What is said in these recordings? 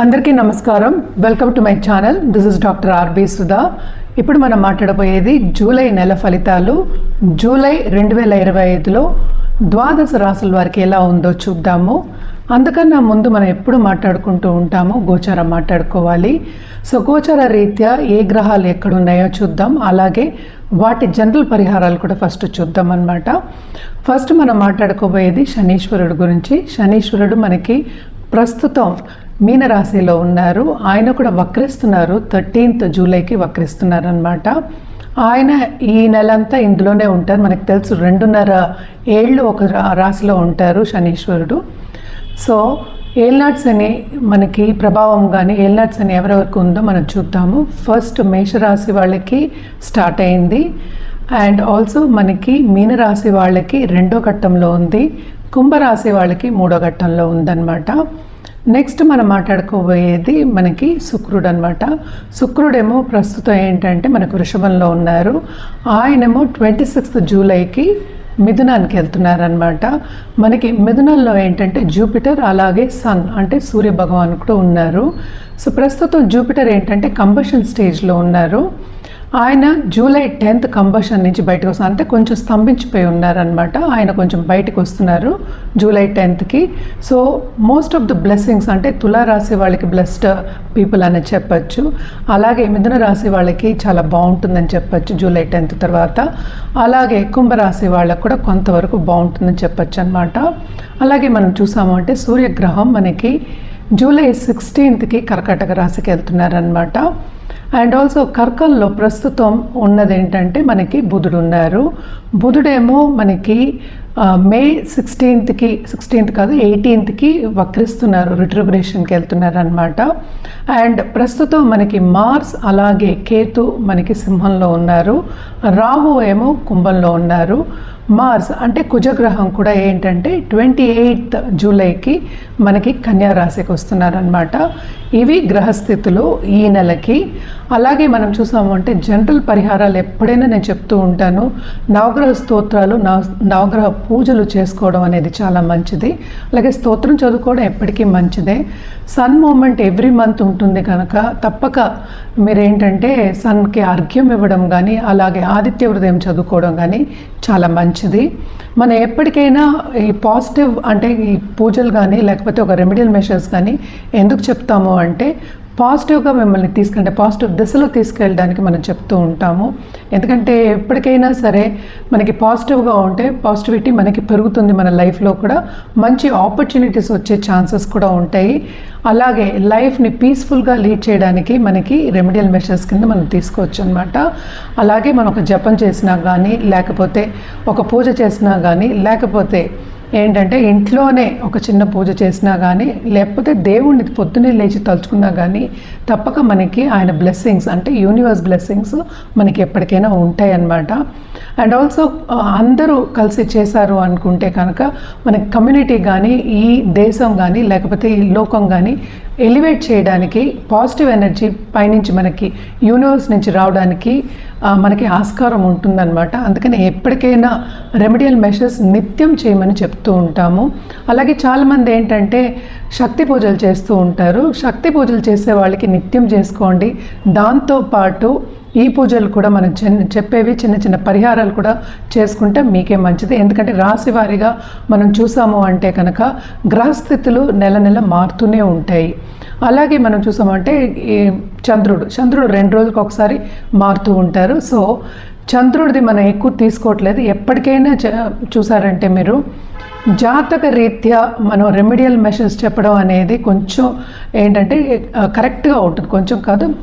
అందరికీ నమస్కారం. Welcome to my channel this is doctor RB Sudha ఇప్పుడు మనం మాట్లాడబోయేది జూలై నెల ఫలితాలు. జూలై రెండు వేల ఇరవై ఐదులో ద్వాదశ రాసుల వారికి ఎలా ఉందో చూద్దాము. అందుకన్నా ముందు మనం ఎప్పుడు మాట్లాడుకుంటూ ఉంటాము గోచారం మాట్లాడుకోవాలి. సో గోచార రీత్యా ఏ గ్రహాలు ఎక్కడున్నాయో చూద్దాం. అలాగే వాటి జనరల్ పరిహారాలు కూడా ఫస్ట్ చూద్దాం అనమాట ఫస్ట్ మనం మాట్లాడుకోబోయేది శనీశ్వరుడు గురించి. శనీశ్వరుడు మనకి ప్రస్తుతం మీనరాశిలో ఉన్నారు. ఆయన కూడా వక్రిస్తున్నారు. థర్టీన్త్ జూలైకి వక్రిస్తున్నారు అనమాట ఆయన ఈ నెలంతా ఇందులోనే ఉంటారు. మనకు తెలుసు రెండున్నర ఏళ్ళు ఒక రాశిలో ఉంటారు శనీశ్వరుడు. సో ఏల్నాట్స్ అని మనకి ప్రభావం కానీ ఏల్నాట్స్ అని ఎవరెవరికి ఉందో మనం చూద్దాము. ఫస్ట్ మేషరాశి వాళ్ళకి స్టార్ట్ అయింది. అండ్ ఆల్సో మనకి మీనరాశి వాళ్ళకి రెండో ఘట్టంలో ఉంది. కుంభరాశి వాళ్ళకి మూడో ఘట్టంలో ఉందన్నమాట. నెక్స్ట్ మనం మాట్లాడుకోబోయేది మనకి శుక్రుడు అనమాట శుక్రుడేమో ప్రస్తుతం ఏంటంటే మనకు వృషభంలో ఉన్నారు. ఆయనేమో ట్వంటీ సిక్స్త్ జూలైకి మిథునానికి వెళ్తున్నారనమాట మనకి మిథునంలో ఏంటంటే జూపిటర్ అలాగే సన్ అంటే సూర్య భగవాన్ కూడా ఉన్నారు. సో ప్రస్తుతం జూపిటర్ ఏంటంటే కంబషన్ స్టేజ్లో ఉన్నారు. ఆయన జూలై టెన్త్ కంబషన్ నుంచి బయటకు వస్తున్నారు. అంటే కొంచెం స్తంభించిపోయి ఉన్నారనమాట ఆయన కొంచెం బయటకు వస్తున్నారు July టెన్త్కి so most of the blessings అంటే తులారాశి వాళ్ళకి బ్లెస్డ్ పీపుల్ అని చెప్పచ్చు. అలాగే మిథున రాశి వాళ్ళకి చాలా బాగుంటుందని చెప్పచ్చు జూలై టెన్త్ తర్వాత. అలాగే కుంభరాశి వాళ్ళకు కూడా కొంతవరకు బాగుంటుందని చెప్పచ్చు అనమాట అలాగే మనం చూసాము అంటే సూర్యగ్రహం మనకి జూలై సిక్స్టీన్త్కి కర్కాటక రాశికి వెళ్తున్నారనమాట అండ్ ఆల్సో కర్కల్లో ప్రస్తుతం ఉన్నది ఏంటంటే మనకి బుధుడు ఉన్నారు బుధుడేమో మనకి మే సిక్స్టీన్త్కి సిక్స్టీన్త్ కాదు ఎయిటీన్త్కి వక్రిస్తున్నారు రిట్రిగ్రేషన్కి వెళ్తున్నారు అనమాట అండ్ ప్రస్తుతం మనకి మార్స్ అలాగే కేతు మనకి సింహంలో ఉన్నారు. రాహు ఏమో కుంభంలో ఉన్నారు. మార్స్ అంటే కుజగ్రహం కూడా ఏంటంటే ట్వంటీ ఎయిత్ జూలైకి మనకి కన్యా రాశికి వస్తున్నారనమాట ఇవి గ్రహస్థితులు ఈ నెలకి. అలాగే మనం చూసాము అంటే జనరల్ పరిహారాలు ఎప్పుడైనా నేను చెప్తూ ఉంటాను. నవగ్రహ స్తోత్రాలు నవ నవగ్రహ పూజలు చేసుకోవడం అనేది చాలా మంచిది. అలాగే స్తోత్రం చదువుకోవడం ఎప్పటికీ మంచిదే. సన్ మూమెంట్ ఎవ్రీ మంత్ ఉంటుంది కనుక తప్పక మీరేంటంటే సన్కి అర్ఘ్యం ఇవ్వడం కానీ అలాగే ఆదిత్య హృదయం చదువుకోవడం కానీ చాలా మంచిది. మనం ఎప్పటికైనా ఈ పాజిటివ్ అంటే ఈ పూజలు కానీ లేకపోతే ఒక రెమెడియల్ మెషర్స్ కానీ ఎందుకు చెప్తాము అంటే పాజిటివ్గా మిమ్మల్ని తీసుకుంటే పాజిటివ్ దిశలో తీసుకెళ్ళడానికి మనం చెప్తూ ఉంటాము. ఎందుకంటే ఎప్పటికైనా సరే మనకి పాజిటివ్గా ఉంటే పాజిటివిటీ మనకి పెరుగుతుంది మన లైఫ్లో కూడా. మంచి ఆపర్చునిటీస్ వచ్చే ఛాన్సెస్ కూడా ఉంటాయి. అలాగే లైఫ్ని పీస్ఫుల్గా లీడ్ చేయడానికి మనకి రెమెడియల్ మెషర్స్ కింద మనం తీసుకోవచ్చు అనమాట అలాగే మనం ఒక జపం చేసినా కానీ లేకపోతే ఒక పూజ చేసినా కానీ లేకపోతే ఏంటంటే ఇంట్లోనే ఒక చిన్న పూజ చేసినా కానీ లేకపోతే దేవుణ్ణి పొద్దున్నే లేచి తలుచుకున్నా కానీ తప్పక మనకి ఆయన బ్లెస్సింగ్స్ అంటే యూనివర్స్ బ్లెస్సింగ్స్ మనకి ఎప్పటికైనా ఉంటాయి అన్నమాట అండ్ ఆల్సో అందరూ కలిసి చేశారు అనుకుంటే కనుక మనకి కమ్యూనిటీ కానీ ఈ దేశం కానీ లేకపోతే ఈ లోకం కానీ ఎలివేట్ చేయడానికి పాజిటివ్ ఎనర్జీ పైనుంచి మనకి యూనివర్స్ నుంచి రావడానికి మనకి ఆస్కారం ఉంటుందన్నమాట. అందుకని ఎప్పటికైనా రెమెడియల్ మెషర్స్ నిత్యం చేయమని చెప్తూ ఉంటాము. అలాగే చాలామంది ఏంటంటే శక్తి పూజలు చేస్తూ ఉంటారు. శక్తి పూజలు చేసే వాళ్ళకి నిత్యం చేసుకోండి. దాంతోపాటు ఈ పూజలు కూడా మనం చిన్న చెప్పేవి చిన్న చిన్న పరిహారాలు కూడా చేసుకుంటే మీకే మంచిది. ఎందుకంటే రాశి వారిగా మనం చూసాము అంటే కనుక గ్రహస్థితులు నెల నెల మారుతూనే ఉంటాయి. అలాగే మనం చూసామంటే ఈ చంద్రుడు చంద్రుడు రెండు రోజులకు ఒకసారి మారుతూ ఉంటారు. సో చంద్రుడిది మనం ఎక్కువ తీసుకోవట్లేదు. ఎప్పటికైనా చ- చూసారంటే మీరు జాతక రీత్యా మనం రెమెడియల్ మెషర్స్ చెప్పడం అనేది కొంచెం ఏంటంటే కరెక్ట్గా ఉంటుంది. కొంచెం కాదు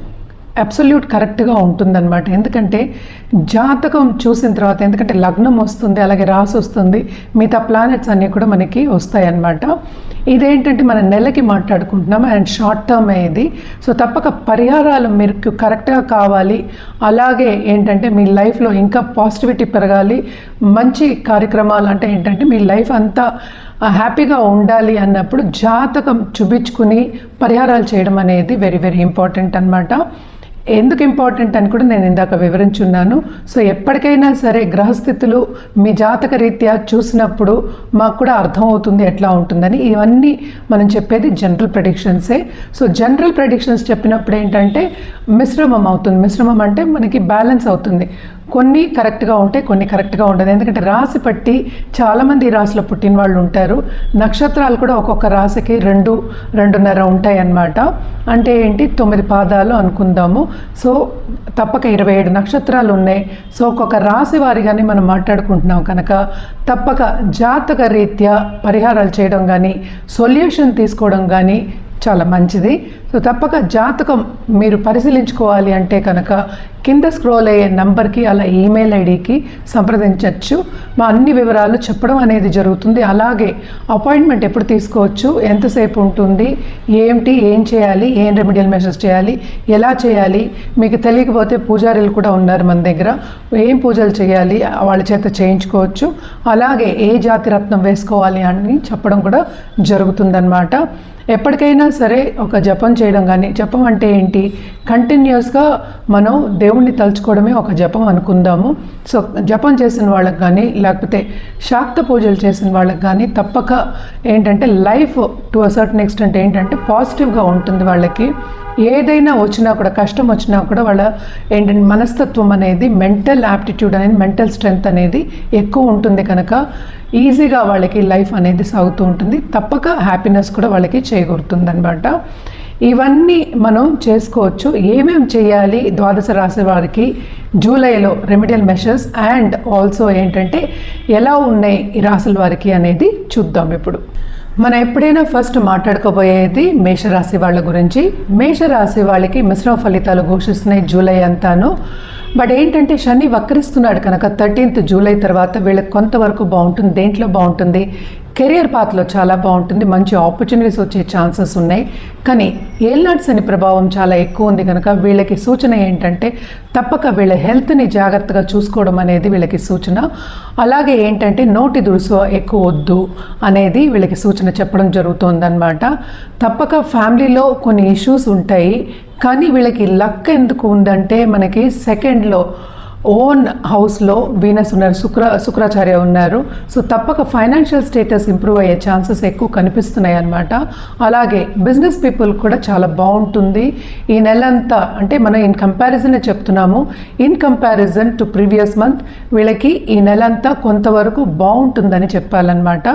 అబ్సల్యూట్ కరెక్ట్గా ఉంటుందన్నమాట. ఎందుకంటే జాతకం చూసిన తర్వాత ఎందుకంటే లగ్నం వస్తుంది అలాగే రాసి వస్తుంది మిగతా ప్లానెట్స్ అన్నీ కూడా మనకి వస్తాయి అన్నమాట ఇదేంటంటే మన నెలకి మాట్లాడుకుంటున్నాం అండ్ షార్ట్ టర్మ్ ఇది. సో తప్పక పరిహారాలు మీకు కరెక్ట్గా కావాలి. అలాగే ఏంటంటే మీ లైఫ్లో ఇంకా పాజిటివిటీ పెరగాలి. మంచి కార్యక్రమాలు అంటే ఏంటంటే మీ లైఫ్ అంతా హ్యాపీగా ఉండాలి అన్నప్పుడు జాతకం చూపించుకుని పరిహారాలు చేయడం అనేది వెరీ వెరీ ఇంపార్టెంట్ అనమాట ఎందుకు ఇంపార్టెంట్ అని కూడా నేను ఇందాక వివరించున్నాను. సో ఎప్పటికైనా సరే గ్రహస్థితులు మీ జాతక రీత్యా చూసినప్పుడు మాకు కూడా అర్థమవుతుంది ఎట్లా ఉంటుందని. ఇవన్నీ మనం చెప్పేది జనరల్ ప్రెడిక్షన్సే. సో జనరల్ ప్రెడిక్షన్స్ చెప్పినప్పుడు ఏంటంటే మిశ్రమం అవుతుంది. మిశ్రమం అంటే మనకి బ్యాలెన్స్ అవుతుంది. కొన్ని కరెక్ట్గా ఉంటాయి కొన్ని కరెక్ట్గా ఉండదు. ఎందుకంటే రాశి పట్టి చాలామంది రాశిలో పుట్టిన వాళ్ళు ఉంటారు. నక్షత్రాలు కూడా ఒక్కొక్క రాశికి రెండు రెండున్నర ఉంటాయి అన్నమాట అంటే ఏంటి? తొమ్మిది పాదాలు అనుకుందాము. సో తప్పక ఇరవై ఏడు నక్షత్రాలు ఉన్నాయి. సో ఒక్కొక్క రాశి వారిగానే మనం మాట్లాడుకుంటున్నాం కనుక తప్పక జాతక రీత్యా పరిహారాలు చేయడం కానీ సొల్యూషన్ తీసుకోవడం కానీ చాలా మంచిది. సో తప్పక జాతకం మీరు పరిశీలించుకోవాలి అంటే కనుక కింద స్క్రోల్ అయ్యే నంబర్కి అలా ఈమెయిల్ ఐడికి సంప్రదించవచ్చు మా అన్ని వివరాలు చెప్పడం అనేది జరుగుతుంది. అలాగే అపాయింట్మెంట్ ఎప్పుడు తీసుకోవచ్చు ఎంతసేపు ఉంటుంది ఏంటి ఏం చేయాలి ఏం రెమెడియల్ మెషర్స్ చేయాలి ఎలా చేయాలి మీకు తెలియకపోతే పూజారులు కూడా ఉన్నారు మన దగ్గర. ఏం పూజలు చేయాలి వాళ్ళ చేత చేయించుకోవచ్చు. అలాగే ఏ జాతి రత్నం వేసుకోవాలి అని చెప్పడం కూడా జరుగుతుందన్నమాట. ఎప్పటికైనా సరే ఒక జపం చేయడం కానీ జపం అంటే ఏంటి? కంటిన్యూస్గా మనం దేవుణ్ణి తలుచుకోవడమే ఒక జపం అనుకుందాము. సో జపం చేసిన వాళ్ళకి కానీ లేకపోతే శాక్త పూజలు చేసిన వాళ్ళకి కానీ తప్పక ఏంటంటే life to a certain extent ఏంటంటే పాజిటివ్గా ఉంటుంది వాళ్ళకి. ఏదైనా వచ్చినా కూడా కష్టం వచ్చినా కూడా వాళ్ళ ఏంటంటే మనస్తత్వం అనేది మెంటల్ యాప్టిట్యూడ్ అనేది మెంటల్ స్ట్రెంగ్త్ అనేది ఎక్కువ ఉంటుంది కనుక ఈజీగా వాళ్ళకి లైఫ్ అనేది సాగుతూ ఉంటుంది. తప్పక హ్యాపీనెస్ కూడా వాళ్ళకి చేకూరుతుంది అనమాట ఇవన్నీ మనం చేసుకోవచ్చు. ఏమేమి చేయాలి? ద్వాదశ రాశి వారికి జూలైలో రెమెడియల్ మెషర్స్ అండ్ ఆల్సో ఏంటంటే ఎలా ఉన్నాయి ఈ రాసుల వారికి అనేది చూద్దాం ఇప్పుడు. మనం ఎప్పుడైనా ఫస్ట్ మాట్లాడుకోబోయేది మేషరాశి వాళ్ళ గురించి. మేషరాశి వాళ్ళకి మిశ్రమ ఫలితాలు ఘోషిస్తున్నాయి జూలై అంతాను. బట్ ఏంటంటే శని వక్రిస్తున్నాడు కనుక థర్టీన్త్ జూలై తర్వాత వీళ్ళకి కొంతవరకు బాగుంటుంది దేంట్లో బాగుంటుంది? కెరియర్ పాత్లో చాలా బాగుంటుంది. మంచి ఆపర్చునిటీస్ వచ్చే ఛాన్సెస్ ఉన్నాయి. కానీ ఏల్నాటి శని ప్రభావం చాలా ఎక్కువ ఉంది కనుక వీళ్ళకి సూచన ఏంటంటే తప్పక వీళ్ళ హెల్త్ని జాగ్రత్తగా చూసుకోవడం అనేది వీళ్ళకి సూచన. అలాగే ఏంటంటే నోటి దురుసు ఎక్కువ వద్దు అనేది వీళ్ళకి సూచన చెప్పడం జరుగుతుందన్నమాట. తప్పక ఫ్యామిలీలో కొన్ని ఇష్యూస్ ఉంటాయి. కానీ వీళ్ళకి లక్ ఎందుకు ఉందంటే మనకి సెకండ్లో ఓన్ హౌస్లో వీనస్ ఉన్నారు శుక్ర శుక్రాచార్య ఉన్నారు. సో తప్పక ఫైనాన్షియల్ స్టేటస్ ఇంప్రూవ్ అయ్యే ఛాన్సెస్ ఎక్కువ కనిపిస్తున్నాయి అనమాట అలాగే బిజినెస్ పీపుల్ కూడా చాలా బాగుంటుంది. ఈ నెలంతా అంటే మనం ఇన్ కంపారిజన్ చెప్తున్నాము. In comparison to previous month వీళ్ళకి ఈ నెలంతా కొంతవరకు బాగుంటుందని చెప్పాలన్నమాట.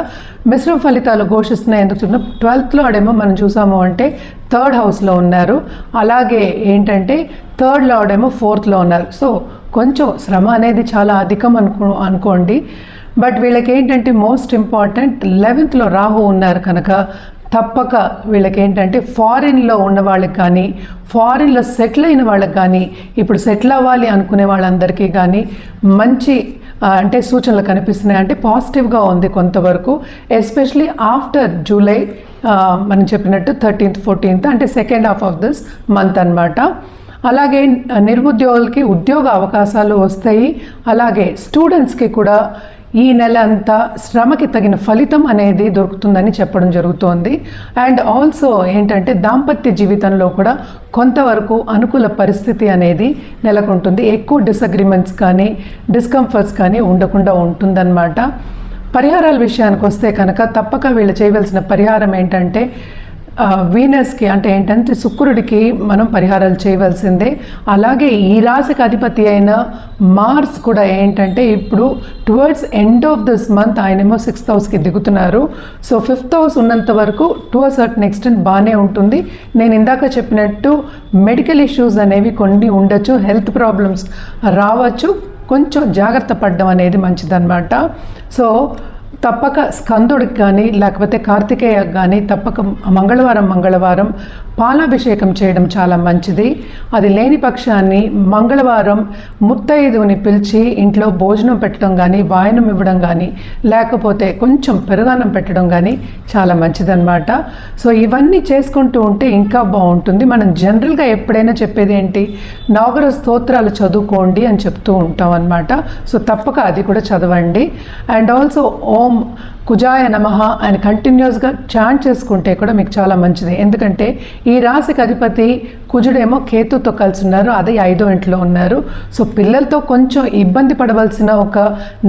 మిశ్రమ ఫలితాలు ఘోషిస్తున్నాయి ఎందుకు చూద్దాం. ట్వెల్త్లో ఆడేమో మనం చూసాము అంటే థర్డ్ హౌస్లో ఉన్నారు. అలాగే ఏంటంటే థర్డ్ ఆడేమో ఫోర్త్లో ఉన్నారు. సో కొంచెం శ్రమ అనేది చాలా అధికం అనుకో అనుకోండి. బట్ వీళ్ళకి ఏంటంటే మోస్ట్ ఇంపార్టెంట్ లెవెన్త్లో రాహు ఉన్నారు కనుక తప్పక వీళ్ళకి ఏంటంటే ఫారిన్లో ఉన్న వాళ్ళకి కానీ ఫారిన్లో సెటిల్ అయిన వాళ్ళకి కానీ ఇప్పుడు సెటిల్ అవ్వాలి అనుకునే వాళ్ళందరికీ కానీ మంచి అంటే సూచనలు కనిపిస్తున్నాయి. అంటే పాజిటివ్గా ఉంది కొంతవరకు. ఎస్పెషలీ ఆఫ్టర్ జూలై మనం చెప్పినట్టు థర్టీన్త్ ఫోర్టీన్త్ అంటే second half of this month అన్నమాట. అలాగే నిరుద్యోగులకి ఉద్యోగ అవకాశాలు వస్తాయి. అలాగే స్టూడెంట్స్కి కూడా ఈ నెల అంతా శ్రమకి తగిన ఫలితం అనేది దొరుకుతుందని చెప్పడం జరుగుతోంది. అండ్ ఆల్సో ఏంటంటే దాంపత్య జీవితంలో కూడా కొంతవరకు అనుకూల పరిస్థితి అనేది నెలకొంటుంది. ఎక్కువ డిసగ్రిమెంట్స్ కానీ డిస్కంఫర్ట్స్ కానీ ఉండకుండా ఉంటుందన్నమాట. పరిహారాల విషయానికి వస్తే కనుక తప్పక వీళ్ళు చేయవలసిన పరిహారం ఏంటంటే వీనస్కి అంటే ఏంటంటే శుక్రుడికి మనం పరిహారాలు చేయవలసిందే. అలాగే ఈ రాశికి అధిపతి అయిన మార్స్ కూడా ఏంటంటే ఇప్పుడు towards end of this month ఆయనేమో సిక్స్త్ హౌస్కి దిగుతున్నారు. సో ఫిఫ్త్ హౌస్ ఉన్నంత వరకు టు సర్టన్ ఎక్స్టెంట్ బాగానే ఉంటుంది. నేను ఇందాక చెప్పినట్టు మెడికల్ ఇష్యూస్ అనేవి కొన్ని ఉండొచ్చు హెల్త్ ప్రాబ్లమ్స్ రావచ్చు. కొంచెం జాగ్రత్త పడడం అనేది మంచిదన్నమాట. సో తప్పక స్కందుడికి కానీ లేకపోతే కార్తికేయకు కానీ తప్పక మంగళవారం మంగళవారం పాలాభిషేకం చేయడం చాలా మంచిది. అది లేని పక్షాన్ని మంగళవారం ముత్తైదువుని పిలిచి ఇంట్లో భోజనం పెట్టడం కానీ వాయనం ఇవ్వడం కానీ లేకపోతే కొంచెం పెరుగన్నం పెట్టడం కానీ చాలా మంచిదన్నమాట. సో ఇవన్నీ చేసుకుంటూ ఉంటే ఇంకా బాగుంటుంది. మనం జనరల్గా ఎప్పుడైనా చెప్పేది ఏంటి? నాగర స్తోత్రాలు చదువుకోండి అని చెప్తూ ఉంటాం అనమాట సో తప్పక అది కూడా చదవండి. అండ్ ఆల్సో ఓం ఓం కుజాయ నమః అని కంటిన్యూస్గా చాంట్ చేసుకుంటే కూడా మీకు చాలా మంచిది. ఎందుకంటే ఈ రాశికి అధిపతి కుజుడేమో కేతుతో కలిసి ఉన్నారు అదే ఐదో ఇంట్లో ఉన్నారు. సో పిల్లలతో కొంచెం ఇబ్బంది పడవలసిన ఒక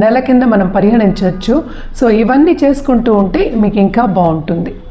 నెల కింద మనం పరిగణించవచ్చు. సో ఇవన్నీ చేసుకుంటూ ఉంటే మీకు ఇంకా బాగుంటుంది.